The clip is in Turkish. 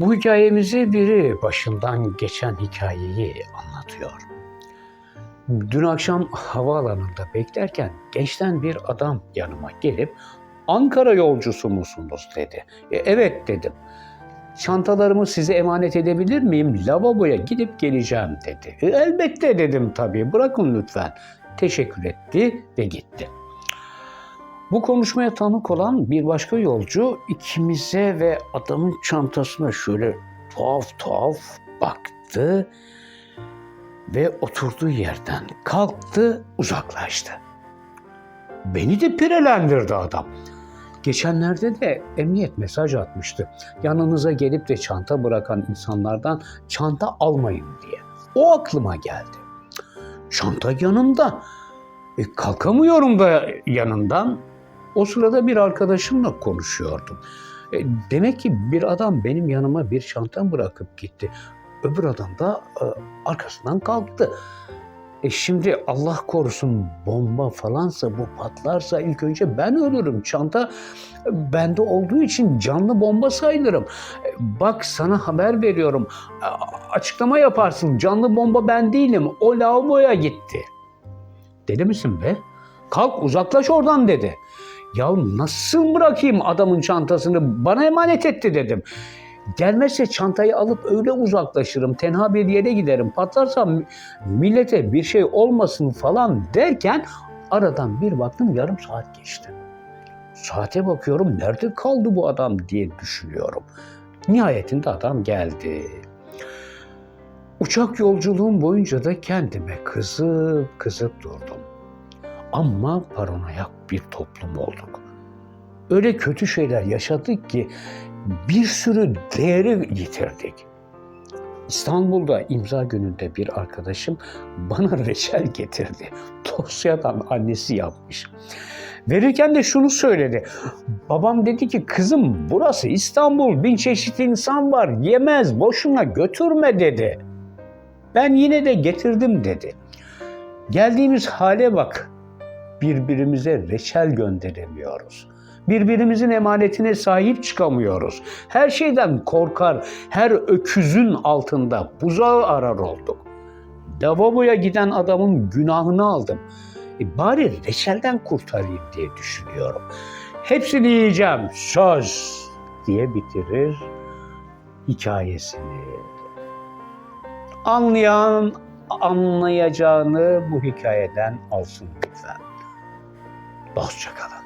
Bu hikayemizi biri başından geçen hikayeyi anlatıyor. Dün akşam havaalanında beklerken gençten bir adam yanıma gelip Ankara yolcusu musunuz dedi. E, evet dedim. Çantalarımı size emanet edebilir miyim? Lavaboya gidip geleceğim dedi. E, elbette dedim tabii. Bırakın lütfen. Teşekkür etti ve gitti. Bu konuşmaya tanık olan bir başka yolcu ikimize ve adamın çantasına şöyle tuhaf tuhaf baktı ve oturduğu yerden kalktı, uzaklaştı. Beni de pirelendirdi adam. Geçenlerde de emniyet mesaj atmıştı. Yanınıza gelip de çanta bırakan insanlardan çanta almayın diye. O aklıma geldi. Çanta yanımda. E, kalkamıyorum da yanından. O sırada bir arkadaşımla konuşuyordum. E, demek ki bir adam benim yanıma bir çanta bırakıp gitti. Öbür adam da e, arkasından kalktı. E şimdi Allah korusun bomba falansa bu patlarsa ilk önce ben ölürüm. Çanta bende olduğu için canlı bomba sayılırım. E, Bak sana haber veriyorum. Açıklama yaparsın. Canlı bomba ben değilim. O lavaboya gitti. Deli misin be? Kalk uzaklaş oradan dedi. Ya nasıl bırakayım adamın çantasını? Bana emanet etti dedim. Gelmezse çantayı alıp öyle uzaklaşırım. Tenha bir yere giderim. Patlarsa mi- millete bir şey olmasın falan derken aradan bir baktım yarım saat geçti. Saate bakıyorum nerede kaldı bu adam diye düşünüyorum. Nihayetinde adam geldi. Uçak yolculuğum boyunca da kendime kızıp kızıp durdum. Ama paranoyak bir toplum olduk. Öyle kötü şeyler yaşadık ki bir sürü değeri yitirdik. İstanbul'da imza gününde bir arkadaşım bana reçel getirdi. Dosyadan annesi yapmış. Verirken de şunu söyledi. Babam dedi ki kızım burası İstanbul bin çeşit insan var yemez boşuna götürme dedi. Ben yine de getirdim dedi. Geldiğimiz hale bak. Birbirimize reçel gönderemiyoruz. Birbirimizin emanetine sahip çıkamıyoruz. Her şeyden korkar, her öküzün altında buzağı arar olduk. Lavaboya giden adamın günahını aldım. E bari reçelden kurtarayım diye düşünüyorum. Hepsini yiyeceğim, söz diye bitirir hikayesini. Anlayan anlayacağını bu hikayeden alsın lütfen. Hoşçakalın.